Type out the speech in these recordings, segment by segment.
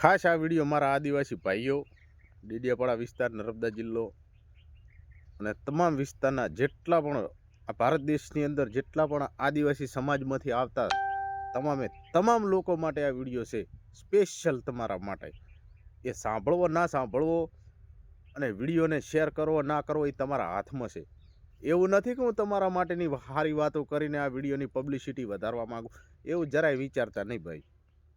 ખાસ આ વીડિયો મારા આદિવાસી ભાઈઓ, ડેડિયાપાડા વિસ્તાર, નર્મદા જિલ્લો અને તમામ વિસ્તારના જેટલા પણ આ ભારત દેશની અંદર જેટલા પણ આદિવાસી સમાજમાંથી આવતા તમામે તમામ લોકો માટે આ વીડિયો છે સ્પેશિયલ તમારા માટે. એ સાંભળવો, ના સાંભળવો અને વિડીયોને શેર કરવો, ના કરવો એ તમારા હાથમાં છે. એવું નથી કે હું તમારા માટેની સારી વાતો કરીને આ વિડીયોની પબ્લિસિટી વધારવા માગું. એવું જરાય વિચારતા નહીં ભાઈ.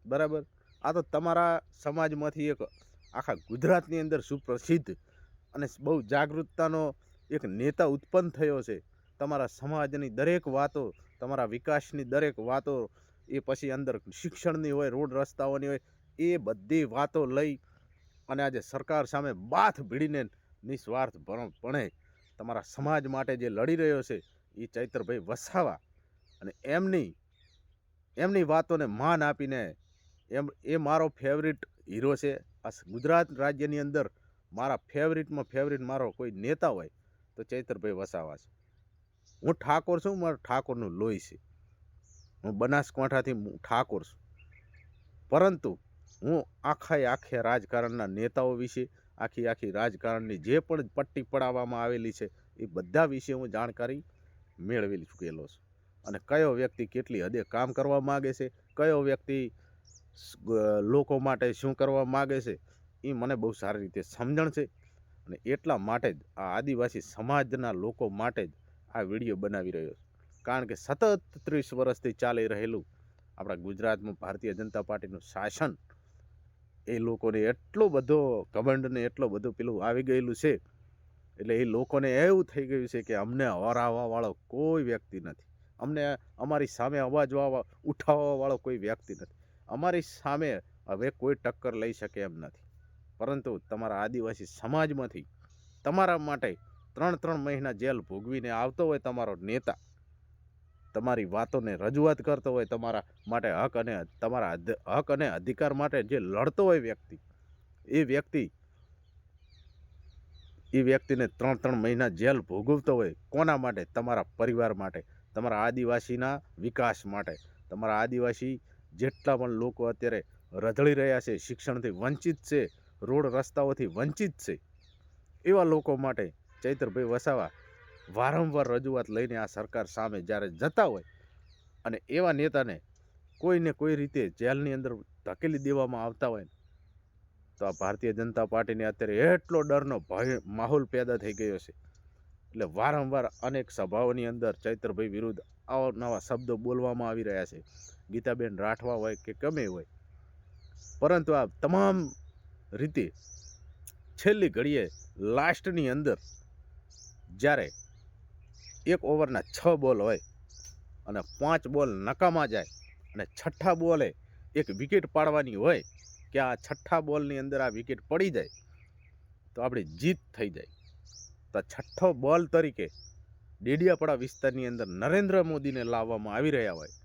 બરાબર? આ તો તમારા સમાજમાંથી એક આખા ગુજરાતની અંદર સુપ્રસિદ્ધ અને બહુ જાગૃતતાનો એક નેતા ઉત્પન્ન થયો છે. તમારા સમાજની દરેક વાતો, તમારા વિકાસની દરેક વાતો, એ પછી અંદર શિક્ષણની હોય, રોડ રસ્તાઓની હોય, એ બધી વાતો લઈ અને આજે સરકાર સામે બાથ ભીડીને નિસ્વાર્થ પણે તમારા સમાજ માટે જે લડી રહ્યો છે એ ચૈતરભાઈ વસાવા અને એમની એમની વાતોને માન આપીને એમ, એ મારો ફેવરિટ હીરો છે. આ ગુજરાત રાજ્યની અંદર મારા ફેવરિટમાં ફેવરિટ મારો કોઈ નેતા હોય તો ચૈતરભાઈ વસાવા છે. હું ઠાકોર છું, મારું ઠાકોરનું લોહી છે. હું બનાસકાંઠાથી ઠાકોર છું. પરંતુ હું આખા આખે રાજકારણના નેતાઓ વિશે, આખી આખી રાજકારણની જે પણ પટ્ટી પડાવવામાં આવેલી છે, એ બધા વિશે હું જાણકારી મેળવેલી ચૂકેલો છું. અને કયો વ્યક્તિ કેટલી હદે કામ કરવા માગે છે, કયો વ્યક્તિ લોકો માટે શું કરવા માગે છે, એ મને બહુ સારી રીતે સમજણ છે. અને એટલા માટે જ આ આદિવાસી સમાજના લોકો માટે જ આ વીડિયો બનાવી રહ્યો છું. કારણ કે સતત ત્રીસ વર્ષથી ચાલી રહેલું આપણા ગુજરાતમાં ભારતીય જનતા પાર્ટીનું શાસન, એ લોકોને એટલો બધો કમંડને એટલો બધો પેલું આવી ગયેલું છે. એટલે એ લોકોને એવું થઈ ગયું છે કે અમને હરાવવાવાળો કોઈ વ્યક્તિ નથી. અમને અમારી સામે અવાજ ઉઠાવવાવાળો ઉઠાવવા કોઈ વ્યક્તિ નથી. અમારી સામે હવે કોઈ ટક્કર લઈ શકે એમ નથી. પરંતુ તમારા આદિવાસી સમાજમાંથી તમારા માટે ત્રણ ત્રણ મહિના જેલ ભોગવીને આવતો હોય તમારો નેતા, તમારી વાતોને રજૂઆત કરતો હોય તમારા માટે હક અને તમારા હક અને અધિકાર માટે જે લડતો હોય વ્યક્તિ, એ વ્યક્તિ, એ વ્યક્તિને ત્રણ ત્રણ મહિના જેલ ભોગવતો હોય કોના માટે? તમારા પરિવાર માટે, તમારા આદિવાસીના વિકાસ માટે, તમારા આદિવાસી જેટલા પણ લોકો અત્યારે રઝળી રહ્યા છે, શિક્ષણથી વંચિત છે, રોડ રસ્તાઓથી વંચિત છે, એવા લોકો માટે ચૈતરભાઈ વસાવા વારંવાર રજૂઆત લઈને આ સરકાર સામે જ્યારે જતા હોય અને એવા નેતાને કોઈને કોઈ રીતે જેલની અંદર ધકેલી દેવામાં આવતા હોય તો આ ભારતીય જનતા પાર્ટીને અત્યારે એટલો ડરનો ભય, માહોલ પેદા થઈ ગયો છે. એટલે વારંવાર અનેક સભાઓની અંદર ચૈતરભાઈ વિરુદ્ધ આવા નવા શબ્દો બોલવામાં આવી રહ્યા છે. ગીતાબેન રાઠવા હોય કે ગમે હોય. પરંતુ આ તમામ રીતે છેલ્લી ઘડીએ લાસ્ટની અંદર જ્યારે એક ઓવરના છ બોલ હોય અને પાંચ બોલ નકામા જાય અને છઠ્ઠા બોલે એક વિકેટ પાડવાની હોય કે આ છઠ્ઠા બોલની અંદર આ વિકેટ પડી જાય, તો આપણી જીત થઈ જાય. તો છઠ્ઠો બોલ તરીકે ડેડિયાપાડા વિસ્તારની અંદર નરેન્દ્ર મોદીને લાવવામાં આવી રહ્યા હોય.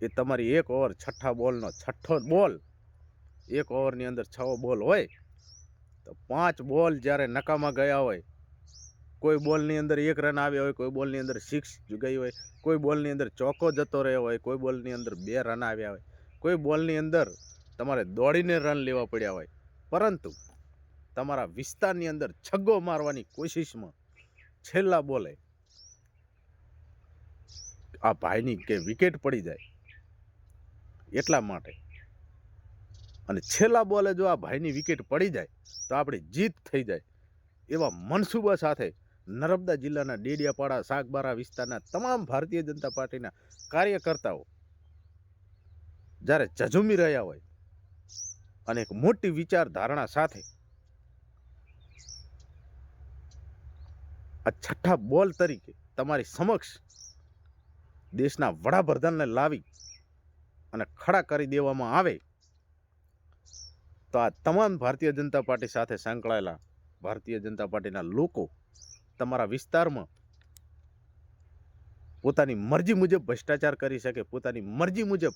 એ તમારી એક ઓવર, છઠ્ઠા બોલનો છઠ્ઠો બોલ. એક ઓવરની અંદર છ બોલ હોય, તો પાંચ બોલ જ્યારે નકામાં ગયા હોય, કોઈ બોલની અંદર એક રન આવ્યા હોય, કોઈ બોલની અંદર સિક્સ ગઈ હોય, કોઈ બોલની અંદર ચોકો જતો રહ્યો હોય, કોઈ બોલની અંદર બે રન આવ્યા હોય, કોઈ બોલની અંદર તમારે દોડીને રન લેવા પડ્યા હોય. પરંતુ તમારા વિસ્તારની અંદર છગ્ગો મારવાની કોશિશમાં છેલ્લા બોલે આ ભાઈની કે વિકેટ પડી જાય. એટલા માટે. અને છેલ્લા બોલે જો આ ભાઈની વિકેટ પડી જાય, તો આપણી જીત થઈ જાય. એવા મનસૂબા સાથે નર્મદા જિલ્લાના ડેડિયાપાડા, સાગબારા વિસ્તારના તમામ ભારતીય જનતા પાર્ટીના કાર્યકર્તાઓ જ્યારે ઝઝુમી રહ્યા હોય અને એક મોટી વિચારધારણા સાથે આ છઠ્ઠા બોલ તરીકે તમારી સમક્ષ દેશના વડાપ્રધાનને લાવી અને ખડા કરી દેવામાં આવે, તો આ તમામ ભારતીય જનતા પાર્ટી સાથે સંકળાયેલા ભારતીય જનતા પાર્ટીના લોકો તમારા વિસ્તારમાં પોતાની મરજી મુજબ ભ્રષ્ટાચાર કરી શકે, પોતાની મરજી મુજબ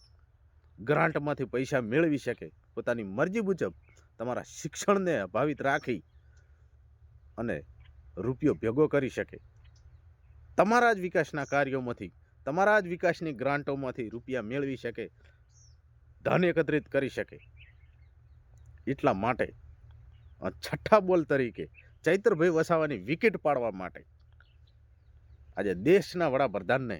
ગ્રાન્ટમાંથી પૈસા મેળવી શકે, પોતાની મરજી મુજબ તમારા શિક્ષણને અભાવિત રાખી અને રૂપિયો ભેગો કરી શકે. તમારા જ વિકાસના કાર્યોમાંથી તમારા જ વિકાસની ગ્રાન્ટોમાંથી રૂપિયા મેળવી શકે, ધન એકત્રિત કરી શકે. એટલા માટે છઠ્ઠા બોલ તરીકે ચૈત્રભાઈ વસાવાની વિકેટ પાડવા માટે, આજે દેશના વડાપ્રધાનને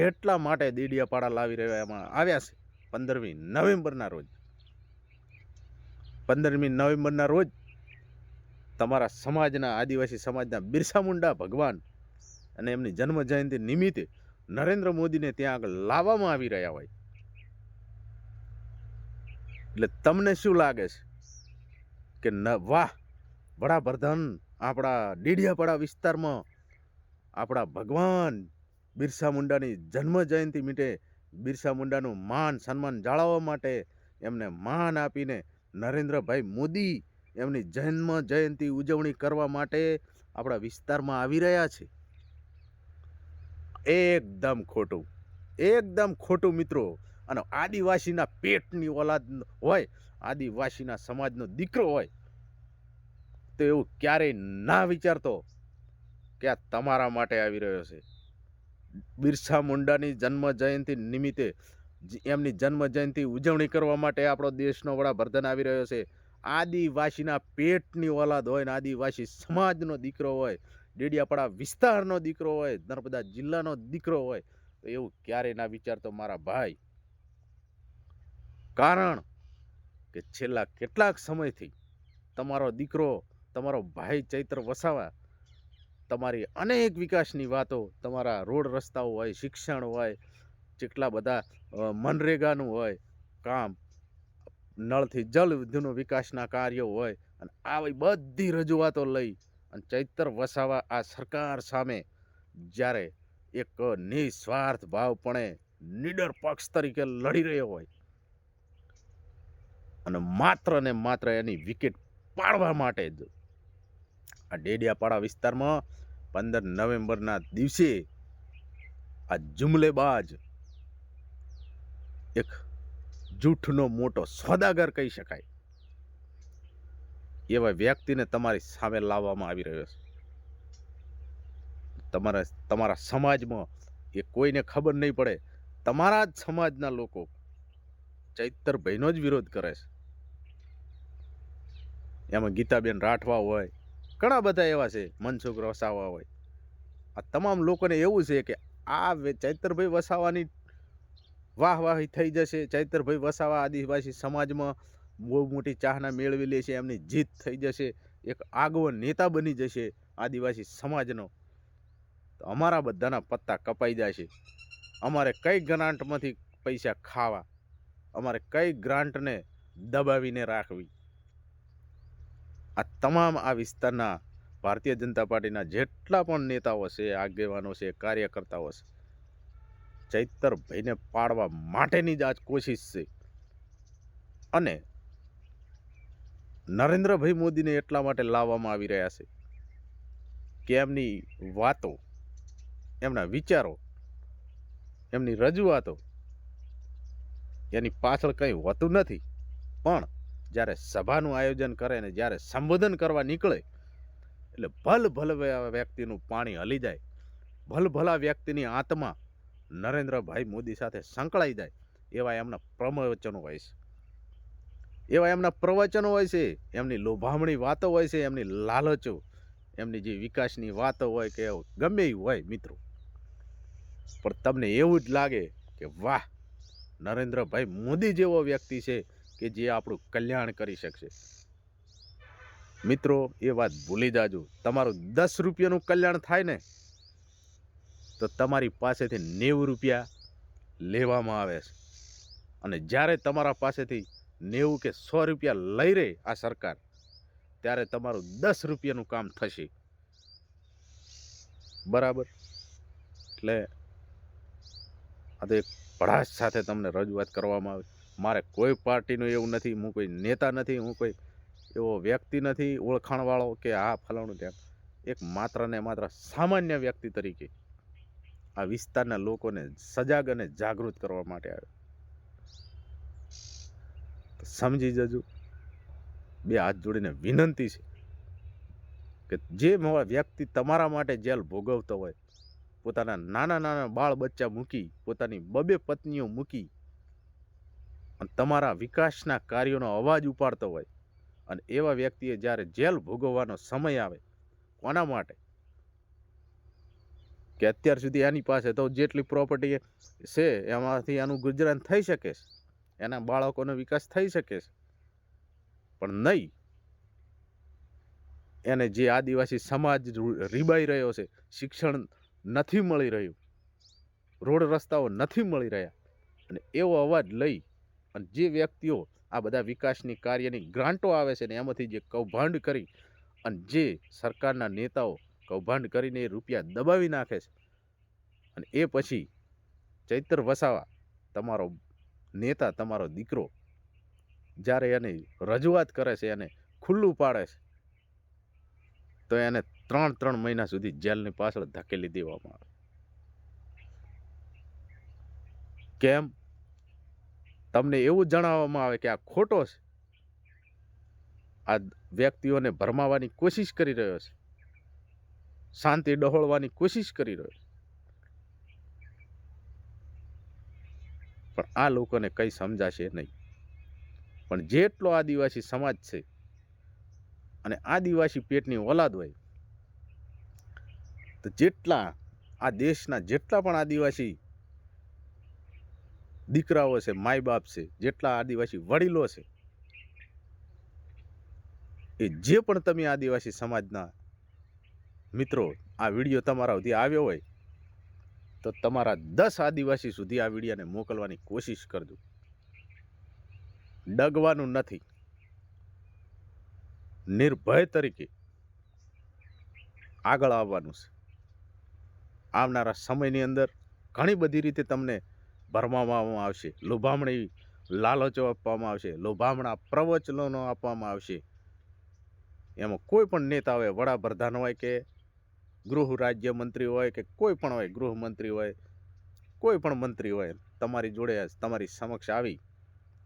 એટલા માટે દીડિયાપાડા લાવી રહેવામાં આવ્યા છે, પંદરમી નવેમ્બરના રોજ. પંદરમી નવેમ્બરના રોજ તમારા સમાજના આદિવાસી સમાજના બિરસા મુંડા ભગવાન અને એમની જન્મ જયંતિ નિમિત્તે નરેન્દ્ર મોદીને ત્યાં આગળ લાવવામાં આવી રહ્યા હોય. એટલે તમને શું લાગે છે? કે ન, વાહ! વડાપ્રધાન આપણા ડીડિયાપાડા વિસ્તારમાં આપણા ભગવાન બિરસા મુંડાની જન્મ જયંતિ મીટે બિરસા મુંડાનું માન, સન્માન જાળવવા માટે એમને માન આપીને નરેન્દ્રભાઈ મોદી એમની જન્મ જયંતિ ઉજવણી કરવા માટે આપણા વિસ્તારમાં આવી રહ્યા છે. એકદમ ખોટું. એકદમ ખોટું મિત્રો. અને આદિવાસીના પેટની ઓલાદ હોય, આદિવાસીના સમાજનો દીકરો હોય, તો એવું ક્યારેય ના વિચારતો કે આ તમારા માટે આવી રહ્યો છે. બિરસા મુંડાની જન્મ જયંતિ નિમિત્તે એમની જન્મ જયંતિ ઉજવણી કરવા માટે આપણો દેશનો વડાપ્રધાન આવી રહ્યો છે. આદિવાસીના પેટની ઓલાદ હોય ને આદિવાસી સમાજનો દીકરો હોય ડેડિયાપાડા વિસ્તારનો દીકરો હોય, નર્મદા જિલ્લાનો દીકરો હોય, તો એવું ક્યારેય ના વિચારતો મારા ભાઈ. કારણ કે છેલ્લા કેટલાક સમયથી તમારો દીકરો, તમારો ભાઈ ચૈત્ર વસાવા, તમારી અનેક વિકાસની વાતો, તમારા રોડ રસ્તાઓ હોય, શિક્ષણ હોય, જેટલા બધા મનરેગાનું હોય, કામ, નળથી જલ વિધુનો વિકાસના કાર્યો હોય, અને આવી બધી રજૂઆતો લઈ અને ચૈતર વસાવા આ સરકાર સામે જ્યારે એક નિસ્વાર્થ ભાવપણે નીડર પક્ષ તરીકે લડી રહ્યો હોય અને માત્ર ને માત્ર એની વિકેટ પાડવા માટે જ આ ડેડિયાપાડા વિસ્તારમાં પંદર નવેમ્બરના દિવસે આ જુમલેબાજ એક જૂઠનો મોટો સોદાગર કહી શકાય. એવા વ્યક્તિને તમારી સામે લાવવામાં આવી રહ્યો છે. તમારા તમારા સમાજમાં એ કોઈને ખબર નહીં પડે. તમારા જ સમાજના લોકો ચૈતરભાઈનો જ વિરોધ કરે છે. એમાં ગીતાબેન રાઠવા હોય, ઘણા બધા એવા છે, મનસુખ વસાવા હોય. આ તમામ લોકોને એવું છે કે આ ચૈતરભાઈ વસાવાની વાહ વાહી થઈ જશે. ચૈતરભાઈ વસાવા આદિવાસી સમાજમાં બહુ મોટી ચાહના મેળવી લે છે, એમની જીત થઈ જશે, એક આગવો નેતા બની જશે આદિવાસી સમાજનો. તો અમારા બધાના પત્તા કપાઈ જશે. અમારે કઈ ગ્રાન્ટમાંથી પૈસા ખાવા? અમારે કઈ ગ્રાન્ટને દબાવીને રાખવી? આ તમામ આ વિસ્તારના ભારતીય જનતા પાર્ટીના જેટલા પણ નેતાઓ છે, આગેવાનો છે, કાર્યકર્તાઓ છે, ચૈતરભાઈને પાડવા માટેની જ આજ કોશિશ છે. અને નરેન્દ્રભાઈ મોદીને એટલા માટે લાવવામાં આવી રહ્યા છે કે એમની વાતો, એમના વિચારો, એમની રજૂઆતો એની પાછળ કંઈ હોતું નથી. પણ જ્યારે સભાનું આયોજન કરે ને જ્યારે સંબોધન કરવા નીકળે, એટલે ભલ ભલ વ્યક્તિનું પાણી હલી જાય. ભલ ભલા વ્યક્તિની આત્મા નરેન્દ્રભાઈ મોદી સાથે સંકળાઈ જાય એવા એમના પ્રવચનો હોય છે. એવા એમના પ્રવચનો હોય છે, એમની લોભામણી વાતો હોય છે, એમની લાલચો, એમની જે વિકાસની વાતો હોય કે એવું, ગમે એ હોય મિત્રો. પણ તમને એવું જ લાગે કે વાહ, નરેન્દ્રભાઈ મોદી જેવો વ્યક્તિ છે કે જે આપણું કલ્યાણ કરી શકશે. મિત્રો, એ વાત ભૂલી જાજો. તમારું દસ રૂપિયાનું કલ્યાણ થાય ને, તો તમારી પાસેથી નેવું રૂપિયા લેવામાં આવે છે. અને જ્યારે તમારા પાસેથી નેવું કે સો રૂપિયા લઈ રહે આ સરકાર, ત્યારે તમારું દસ રૂપિયાનું કામ થશે. બરાબર? એટલે આ તો એક ભડાશ સાથે તમને રજૂઆત કરવામાં આવે. મારે કોઈ પાર્ટીનું એવું નથી, હું કોઈ નેતા નથી, હું કોઈ એવો વ્યક્તિ નથી, ઓળખાણવાળો કે આ ફલાણું ત્યાં એક માત્ર ને માત્ર સામાન્ય વ્યક્તિ તરીકે આ વિસ્તારના લોકોને સજાગ અને જાગૃત કરવા માટે આવ્યો તો સમજી જજો. બે હાથ જોડીને વિનંતી છે કે જે વ્યક્તિ તમારા માટે જેલ ભોગવતો હોય, પોતાના નાના નાના બાળ બચ્ચા મૂકી, પોતાની બબે પત્નીઓ મૂકી અને તમારા વિકાસના કાર્યોનો અવાજ ઉપાડતો હોય અને એવા વ્યક્તિએ જ્યારે જેલ ભોગવવાનો સમય આવે, કોના માટે? કે અત્યાર સુધી એની પાસે તો જેટલી પ્રોપર્ટી છે, એમાંથી એનું ગુજરાન થઈ શકે છે. એના બાળકોનો વિકાસ થઈ શકે છે. પણ નહીં. એને જે આદિવાસી સમાજ રીબાઈ રહ્યો છે, શિક્ષણ નથી મળી રહ્યું. રોડ રસ્તાઓ નથી મળી રહ્યા. અને એવો અવાજ લઈ અને જે વ્યક્તિઓ આ બધા વિકાસની કાર્યની ગ્રાન્ટો આવે છે ને એમાંથી જે કૌભાંડ કરી અને જે સરકારના નેતાઓ કૌભાંડ કરીને એ રૂપિયા દબાવી નાખે છે. અને એ પછી ચૈતર વસાવા તમારો નેતા તમારો દીકરો જ્યારે એની રજૂઆત કરે છે, એને ખુલ્લું પાડે છે, તો એને ત્રણ ત્રણ મહિના સુધી જેલની પાછળ ધકેલી દેવામાં આવે. કેમ? તમને એવું જણાવવામાં આવે કે આ ખોટો છે. આ વ્યક્તિઓને ભરમાવાની કોશિશ કરી રહ્યો છે. શાંતિ ડહોળવાની કોશિશ કરી રહ્યો છે. પણ આ લોકોને કંઈ સમજાશે નહીં. પણ જેટલો આદિવાસી સમાજ છે અને આદિવાસી પેટની ઓલાદ હોય, તો જેટલા આ દેશના જેટલા પણ આદિવાસી દીકરાઓ છે માય બાપ છે, જેટલા આદિવાસી વડીલો છે, એ જે પણ તમે આદિવાસી સમાજના મિત્રો, આ વીડિયો તમારા સુધી આવ્યો હોય તો તમારા દસ આદિવાસી સુધી આ વિડીયાને મોકલવાની કોશિશ કરજો. ડગવાનું નથી. નિર્ભય તરીકે આગળ આવવાનું છે. આવનારા સમયની અંદર ઘણી બધી રીતે તમને ભરમાવવામાં આવશે. લોભામણી લાલચો આપવામાં આવશે, લોભામણા પ્રવચનો આપવામાં આવશે. એમાં કોઈ પણ નેતા હોય, વડાપ્રધાન હોય કે ગૃહ રાજ્યમંત્રી હોય કે કોઈ પણ હોય ગૃહમંત્રી હોય, કોઈ પણ મંત્રી હોય, તમારી જોડે તમારી સમક્ષ આવી,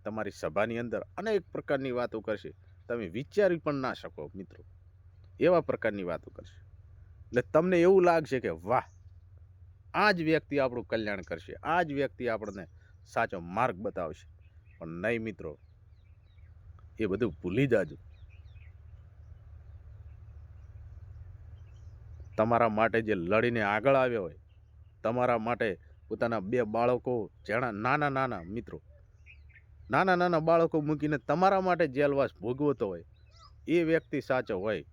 તમારી સભાની અંદર અનેક પ્રકારની વાતો કરશે. તમે વિચારી પણ ના શકો મિત્રો. એવા પ્રકારની વાતો કરશે. એટલે તમને એવું લાગશે કે વાહ આ જ વ્યક્તિ આપણું કલ્યાણ કરશે આ જ વ્યક્તિ આપણને સાચો માર્ગ બતાવશે. પણ નહીં મિત્રો, એ બધું ભૂલી જાજો. તમારા માટે જે લડીને આગળ આવ્યો હોય, તમારા માટે પોતાના બે બાળકો જેણા નાના નાના મિત્રો, નાના નાના બાળકો મૂકીને તમારા માટે જેલવાસ ભોગવતો હોય, એ વ્યક્તિ સાચો હોય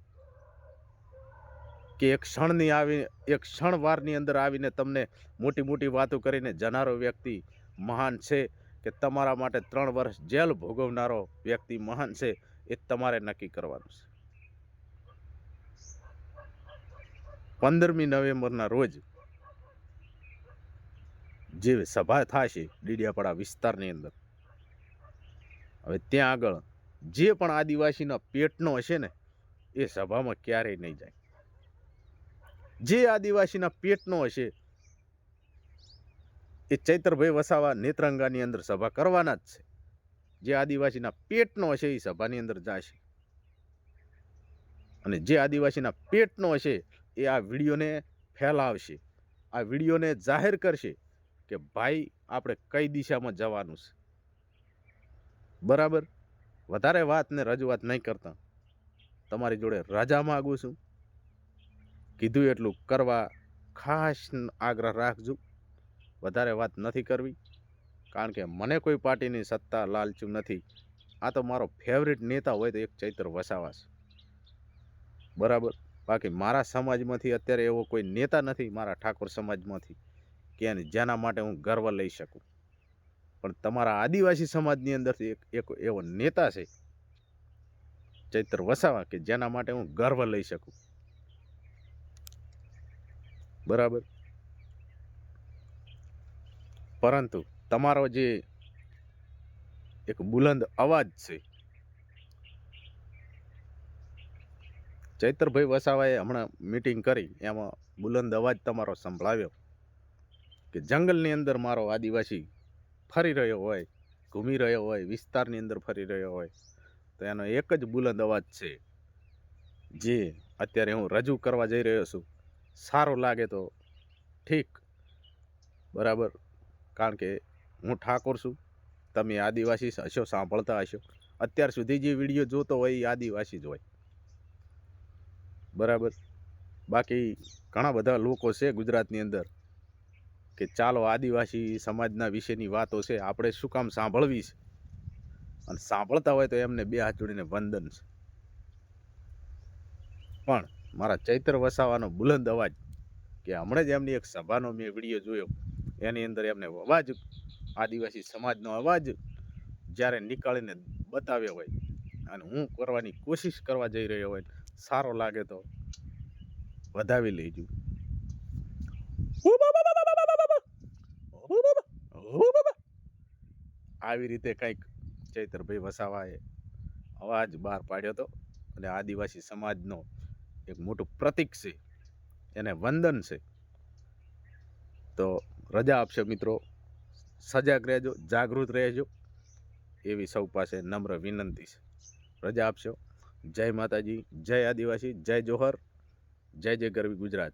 કે એક ક્ષણની આવી એક ક્ષણ વારની અંદર આવીને તમને મોટી મોટી વાતો કરીને જનારો વ્યક્તિ મહાન છે કે તમારા માટે ત્રણ વર્ષ જેલ ભોગવનારો વ્યક્તિ મહાન છે, એ તમારે નક્કી કરવાનું છે. પંદરમી નવેમ્બરના રોજ જે સભા થશે ડીડિયાપાડા વિસ્તારની અંદર. હવે ત્યાં આગળ જે પણ આદિવાસીના પેટનો હશે ને, એ સભામાં ક્યારેય નહીં જાય. જે આદિવાસીના પેટનો હશે, એ ચૈતરભાઈ વસાવા નેત્રંગાની અંદર સભા કરવાના જ છે. જે આદિવાસીના પેટનો હશે, એ સભાની અંદર જશે. અને જે આદિવાસીના પેટનો હશે એ આ વિડીયોને ફેલાવશે. આ વિડીયોને જાહેર કરશે કે ભાઈ, આપણે કઈ દિશામાં જવાનું છે. બરાબર? વધારે વાત ને રજૂઆત નહીં કરતા. તમારી જોડે રજા માગું છું. કીધું એટલું કરવા ખાસ આગ્રહ રાખજો. વધારે વાત નથી કરવી. કારણ કે મને કોઈ પાર્ટીની સત્તા લાલચું નથી. આ તો મારો ફેવરિટ નેતા હોય તો એક ચૈત્ર વસાવા બરાબર? બાકી મારા સમાજમાંથી અત્યારે એવો કોઈ નેતા નથી મારા ઠાકોર સમાજમાંથી કે જેના માટે હું ગર્વ લઈ શકું. પણ તમારા આદિવાસી સમાજની અંદરથી એક એક એવો નેતા છે ચૈત્ર વસાવા કે જેના માટે હું ગર્વ લઈ શકું. બરાબર? પરંતુ તમારો જે એક બુલંદ અવાજ છે ચૈતરભાઈ વસાવાએ હમણાં મીટિંગ કરી. એમાં બુલંદ અવાજ તમારો સંભળાવ્યો કે જંગલની અંદર મારો આદિવાસી ફરી રહ્યો હોય, ઘૂમી રહ્યો હોય, વિસ્તારની અંદર ફરી રહ્યો હોય, તો એનો એક જ બુલંદ અવાજ છે, જે, અત્યારે હું રજૂ કરવા જઈ રહ્યો છું. સારો લાગે તો ઠીક. બરાબર? કારણ કે હું ઠાકોર છું. તમે આદિવાસી હશો, સાંભળતા હશો. અત્યાર સુધી જે વીડિયો જોતો હોય એ આદિવાસી જ હોય. બરાબર. બાકી ઘણા બધા લોકો છે ગુજરાતની અંદર કે ચાલો આદિવાસી સમાજના વિશેની વાતો છે, આપણે શું કામ સાંભળવી છે? અને સાંભળતા હોય તો એમને બે હાથ જોડીને વંદન છે. પણ મારા ચૈત્ર વસાવાનો બુલંદ અવાજ કે હમણાં જ એમની એક સભાનો મેં વીડિયો જોયો, એની અંદર એમને અવાજ, આદિવાસી સમાજનો અવાજ જ્યારે નીકાળીને બતાવ્યો હોય અને હું કરવાની કોશિશ કરવા જઈ રહ્યો હોય સારો લાગે તો વધાવી લેજો. આવી રીતે કંઈક ચૈતરભાઈ વસાવાએ અવાજ બહાર પાડ્યો હતો અને આદિવાસી સમાજનો એક મોટું પ્રતિક છે, એને વંદન છે. તો રજા આપશે મિત્રો. સજાગ રહેજો, જાગૃત રહેજો. એવી સૌ પાસે નમ્ર વિનંતી છે. રજા આપશો? જય માતાજી જય આદિવાસી જય જોહર જય જય ગરવી ગુજરાત.